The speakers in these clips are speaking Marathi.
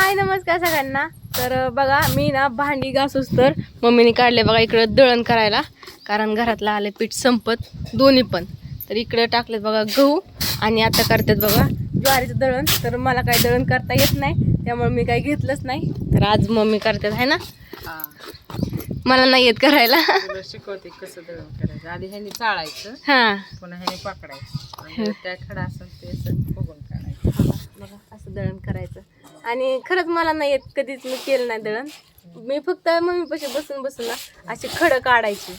हाय नमस्कार सगळ्यांना. तर बघा मी ना भांडी घासूस तर मम्मीने काढले बघा इकडं दळण करायला. कारण घरातलं आले पीठ संपत दोन्ही पण. तर इकडं टाकलेत बघा गहू आणि आता करतात बघा ज्वारीचं दळण. तर मला काही दळण करता येत नाही त्यामुळे मी काही घेतलंच नाही. तर आज मम्मी करतात आहे ना? हा. मला नाही येत करायला. शिकवते कसं दळण करायचं. आधी ह्यानी चाळायचं हां. पुन्हा ह्यानी पकडायचं. त्या खडा असेल ते असं बघून काढायचं. असं दळण करायचं. आणि खरंच मला नाही येत कधीच मी केलं नाही दळण. मी फक्त मम्मीपाशी बसून बसून ना अशी खडं काढायची.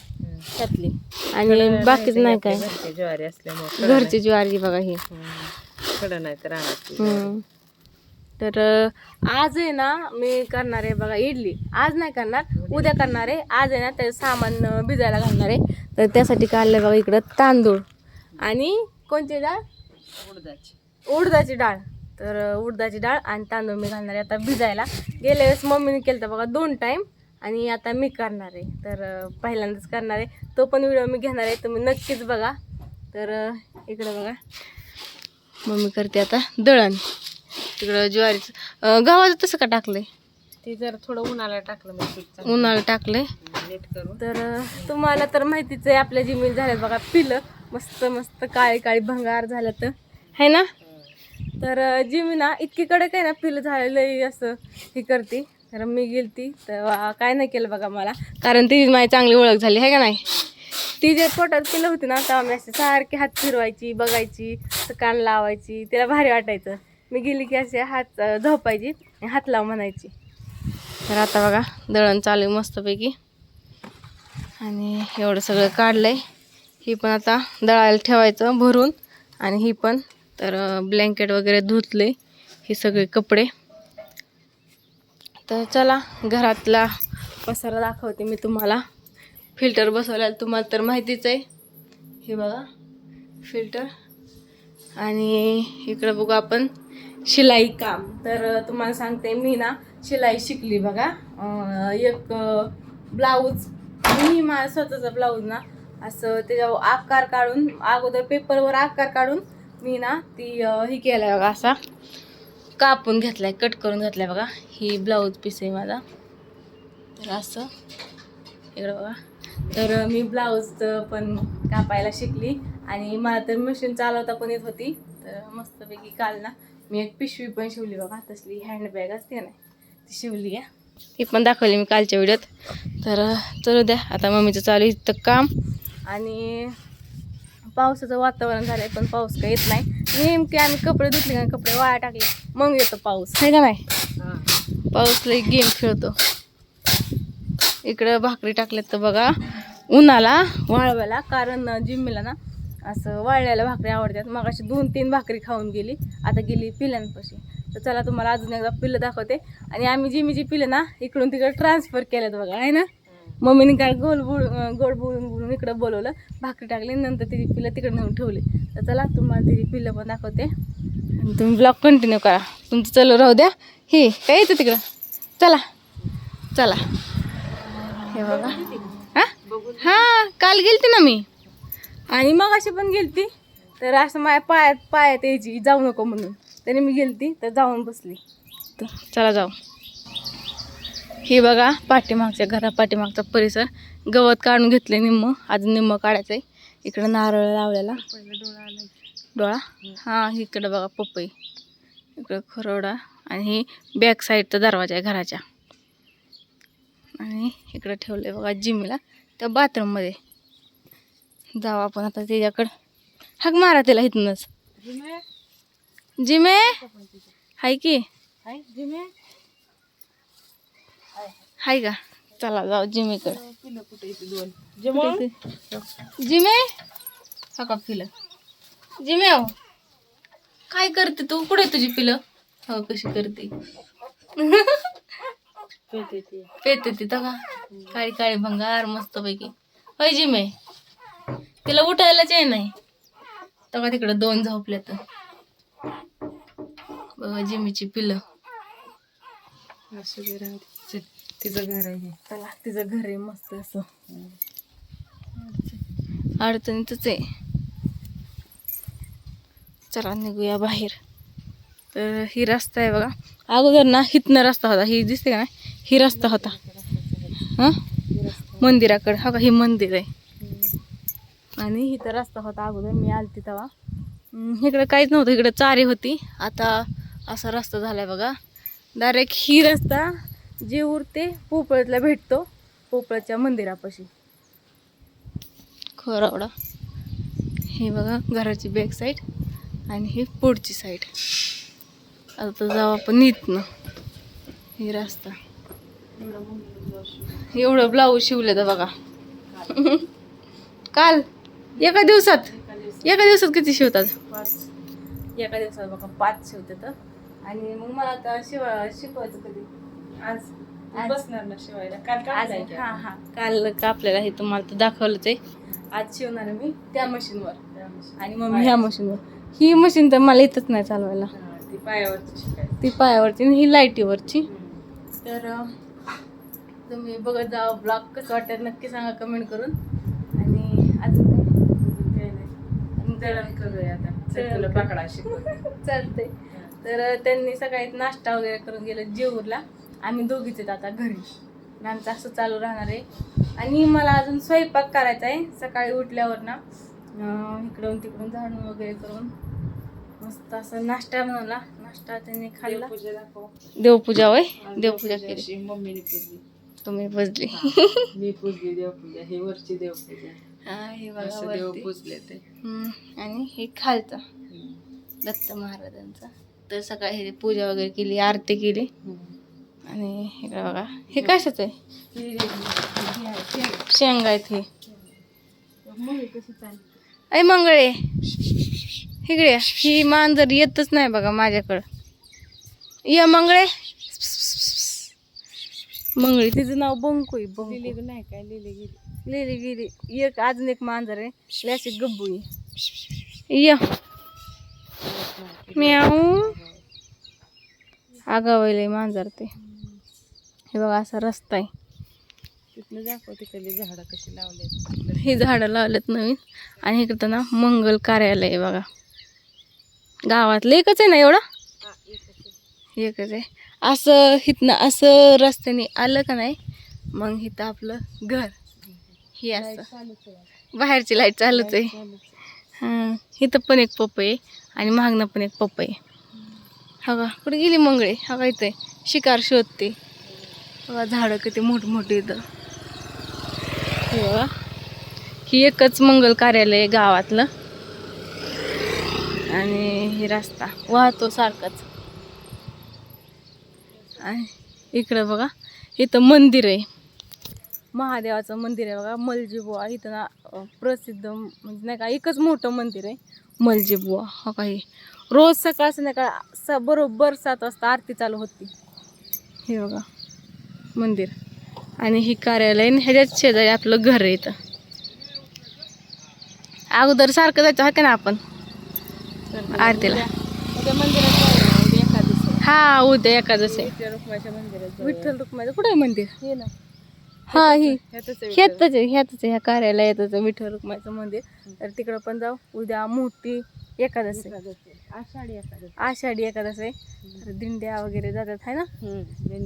त्यातली. आणि बाकीच नाही काय. घरची ज्वारी असल्यामुळे घरची ज्वारी बघा ही. खडं नाही तर. तर आज आहे ना मी करणार आहे बघा इडली. आज नाही करणार उद्या करणार आहे. आज आहे ना त्याचं सामान भिजायला घालणार आहे. तर त्यासाठी काढलं बघा इकडं तांदूळ. आणि कोणती डाळ? उडदाची. उडदाची डाळ. तर उडदाची डाळ आणि तांदूळ मी घालणार आहे. आता भिजायला. गेल्या वेळेस मम्मीने केलं होतं बघा दोन टाईम आणि आता मी करणार आहे. तर पहिल्यांदाच करणार आहे. तो पण व्हिडिओ मी घेणार आहे. तुम्ही नक्कीच बघा. तर इकडं बघा. मम्मी करते आता दळण. तिकडं ज्वारीचं. गव्हाचं तसं का टाकलंय? ती जर थोडं उन्हाला टाकलं चांगलं. उन्हाळा करून. तर तुम्हाला तर माहितीच आहे आपल्या जिमील झाल्यात बघा पिलं. मस्त मस्त काळी काळी भंगार झालं तर. है ना? तर जिमी ना इतकी कडक आहे ना पिलं झालेलं असं हे करते. तर मी गेलती. तर काय नाही केलं बघा मला. कारण ती माझी चांगली ओळख झाली आहे का नाही? ती जे पोटात पिलं होती ना तेव्हा मी असे सारखे हात फिरवायची बघायची कान लावायची तिला भारी वाटायचं. मी गेली की असे हात झोपायची आणि हात लाव म्हणायची. तर आता बघा दळण चालू आहे मस्तपैकी. आणि एवढं सगळं काढलंय. ही पण आता दळायला ठेवायचं भरून. आणि ही पण तर ब्लँकेट वगैरे धुतले हे सगळे कपडे. तर चला घरातला पसारा दाखवते मी तुम्हाला. फिल्टर बसवलेला तुम्हाला तर माहितीच आहे. हे बघा फिल्टर आणि इकडं बघू आपण शिलाई काम. तर तुम्हाला सांगते मी ना शिलाई शिकली बघा. एक ब्लाऊज मी माझा स्वतःचा ब्लाऊज ना असं त्याच्यावर आकार काढून अगोदर पेपरवर आकार काढून मी ना ती ही केला बघा असा. कापून घेतलाय कट करून घेतलाय बघा. ही ब्लाऊज पीस आहे माझा. तर असं. इकडं बघा. तर मी ब्लाऊजचं पण कापायला शिकली. आणि मला तर मशीन चालवता पण येत होती. तर मस्तपैकी काल ना मी एक पिशवी पण शिवली बघा. तसली हँडबॅग असते ना ती शिवली आहे. ती पण दाखवली मी कालच्या व्हिडिओत. तर चलू द्या. आता मम्मीचं चालू आहे इथं काम. आणि पावसाचं वातावरण झालंय पण पाऊस काही येत नाही. नेमके आम्ही कपडे धुतले का कपडे वाया टाकले. मग येतो पाऊस. आहे का नाही? पाऊस लई गेम खेळतो. इकडं भाकरी टाकल्यात तर बघा उन्हाला वाळवायला. कारण जिम्मीला ना असं वाळलेल्या भाकरी आवडतात. मग अशी दोन तीन भाकरी खाऊन गेली. आता गेली पिल्यांपाशी. तर चला तुम्हाला अजून एकदा पिल्लं दाखवते. आणि आम्ही जिमीची पिलं ना इकडून तिकडे ट्रान्सफर केल्यात बघा. आहे ना? मम्मीने काय गोल बोल गोड बोलून बोलून इकडं बोलवलं. भाकरी टाकली नंतर तिची पिल्लं तिकडे नेऊन ठेवली. तर चला तुम्हाला तिची पिल्लं पण दाखवते. आणि तुम्ही ब्लॉग कंटिन्यू करा. तुमचं चलो राहू द्या. हे काय येतं तिकडं? चला. चला. हे बघा. हां? हा काल गेलते ना मी. आणि मग अशी पण गेलती. तर असं माझ्या पायात पायात यायची जाऊ नको म्हणून. तरी मी गेलती तर जाऊन बसली. तर चला जाऊ. हे बघा पाठीमागच्या घरा पाठीमागचा परिसर. गवत काढून घेतले निम्म. अजून निम्म काढायचं आहे इकडं नारळ लावलेला. डोळा? डोळा हां इकडं बघा पपई. इकडं खरोडा आणि ही बॅक साईडचा दरवाजा आहे घराच्या. आणि इकडं ठेवलं आहे बघा जिमला. त्या बाथरूममध्ये जाऊ आपण आता त्याच्याकडं. हाक मारा तिला इथूनच. जिमे? हाय की? जिमे? हाय का? चला जाऊ जिमेकडं जिमो? हा का पिलं. जिमे हो. काय करते तू? कुठे तुझी पिलं? हो कशी करते? पेते ती. का? काळी काळी भंगार मस्त पैकी होय जिमे. तिला उठायलाच आहे नाही. तेव्हा तिकडं दोन झोपल्या तर बघा जिमीची पिलं. असं दे राहू दे. चल, तिचं घर आहे. हे. चला तिचं घर आहे मस्त असं. अडचणीतच आहे. चला निघूया बाहेर. तर ही रस्ता आहे बघा. अगोदर ना हिथनं रस्ता होता. ही दिसते का नाही? ही रस्ता होता. हां? मंदिराकडे. हा हो का? हे मंदिर आहे. आणि इथं रस्ता होता अगोदर. मी आलती तेव्हा. हम्म, इकडं काहीच नव्हतं. इकडं चारी होती. आता असा रस्ता झालाय बघा. डायरेक्ट ही रस्ता जे उरते पोपळ्यातला भेटतो पोपळ्याच्या मंदिरापाशी. खरवडा हे बघा घराची बॅक साईड आणि ही पुढची साईड आता जाऊ आपण नीतनं हे रस्ता. एवढं ब्लाऊज शिवले तर बघा. काल? एका दिवसात? एका दिवसात किती शिवतात? एका दिवसात बघा पाच शिवतात आणि मग मला आता शिवा शिकवायचं कधी? आज. आज- बसणार ना शिवायला. काल आज हा हा. काल कापलेलं आहे तुम्हाला तर दाखवलंच आहे आज शिवणार आहे मी त्या मशीनवर. आपण? आणि मग मी ह्या मशीनवर. ही मशीन तर मला येतच नाही चालवायला. हा, ती पायावरची शिकायची. ती पायावरची आणि ही लाईटीवरची. तर अं, तुम्ही बघत जा ब्लॉग कसं वाटतं नक्की सांगा कमेंट करून. आणि अजून काय? काही नाही. दळण करूया आता. चल तुला पाकडा शिकवते. चालतंय. तर त्यांनी सकाळी नाश्ता वगैरे करून गेलं जेऊरला आम्ही दोघीच आहेत आता घरी. आमचं असं चालू राहणार आहे. आणि मला अजून स्वयंपाक करायचा आहे. सकाळी उठल्यावर ना इकडून तिकडून झाडून वगैरे करून मस्त असं नाश्ता बनवला. नाश्ता त्यांनी खाल्ला. देवपूजा होय? देवपूजा केली. मम्मीने पूजली. तुम्ही बसली मी पूजली देवपूजा. ही वरची देवपूजा. हा हे बघा देव. पूजले ते. आणि हे खालचा. दत्त महाराजांचा. तर सकाळी हे पूजा वगैरे केली आरती केली. आणि इकडे बघा हे कशाचं आहे? शेंगा आहेत हे. ऐ मंगळे. इकडे. ही मांजर येतच नाही बघा माझ्याकडं. या मंगळे. मंगळी तिचं नाव बंकू आहे बंकू. नाही काय? लिहिली गेली. लिहिली गेली. एक अजून एक मांजर आहे. लॅसी गब्बू आहे. या. म्याऊ. आगावले मांजर ते. हे बघा असा रस्ता आहे. तिथनं दाखव तिकडली झाडं कशी ही झाडं लावलेत नवीन. आणि इकडं ना मंगल कार्यालय आहे बघा. गावातलं एकच आहे ना एवढा? एकच आहे. असं इथनं असं रस्त्याने आलं का नाही मग इथं आपलं घर. हे असं. बाहेरची लाइट चालूच आहे. हां इथं पण एक पप्प आहे आणि मागणं पण एक पप्प आहे. हा का? कुठे गेली मंगळे? हा का इथे? शिकार शोधते. बघा झाडं किती मोठमोठी इथं. बघा. ही एकच मंगल कार्यालय आहे गावातलं. आणि हे रस्ता. वाहतो सारखाच. आणि इकडं बघा. इथं मंदिर आहे. महादेवाचं मंदिर आहे बघा मलजीबुवा. इथं ना प्रसिद्ध म्हणजे नाही का एकच मोठं मंदिर आहे मलजीबुवा. हा काही. रोज सकाळ संध्याकाळ स बरोबर सात वाजता आरती चालू होती. हे बघा मंदिर. आणि ही कार्यालय ह्याच्याच शेजारी आपलं घर आहे इथं. अगोदर सारखं जायचं होतं ना आपण? आरतीला. आहे. हा उद्या एकादश आहे. विठ्ठल रुक्माचं कुठे आहे मंदिर? हे ना. हा ही. ह्यातच आहे ह्यातच ह्या कार्यालयातच आहे विठ्ठल रुक्माचं मंदिर. तर तिकडं पण जाऊ. उद्या मोठी एकादश. आषाढी एकादशी. आषाढी एकादश. आहे तर दिंड्या वगैरे जातात आहे ना?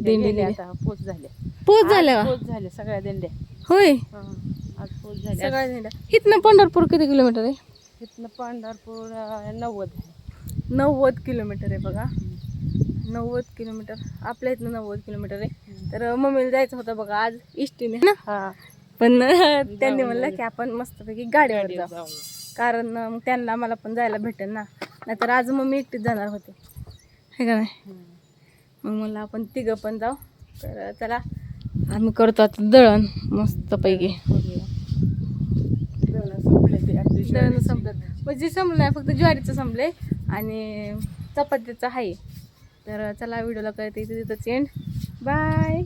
दिंड्या. आता पोच झाल्या. पोच झाल्या? पोच झाल्या सगळ्या दिंड्या. होय. आज पोच झाल्या. सगळ्या दिंड्या. इथनं पंढरपूर किती किलोमीटर आहे? इथनं पंढरपूर नव्वद. नव्वद किलोमीटर आहे बघा. नव्वद किलोमीटर. आपल्या इथनं नव्वद किलोमीटर आहे. तर मम्मीला जायचं होतं बघा आज इष्टीने ना? हा. पण त्यांनी म्हणलं की आपण मस्तपैकी गाडीवर जाऊ. कारण मग त्यांना मला पण जायला भेटेल ना. नाहीतर आज मम्मी एकटीच जाणार होते. हे का नाही? मग म्हणलं आपण तिघं पण जाऊ. तर चला. आम्ही करतो आता दळण मस्तपैकी. दळण संपलं. म्हणजे संपलं नाही फक्त ज्वारीचं संपलंय. आणि चपातीचं आहे. तर चला व्हिडिओला करते तिथंच एंड बाय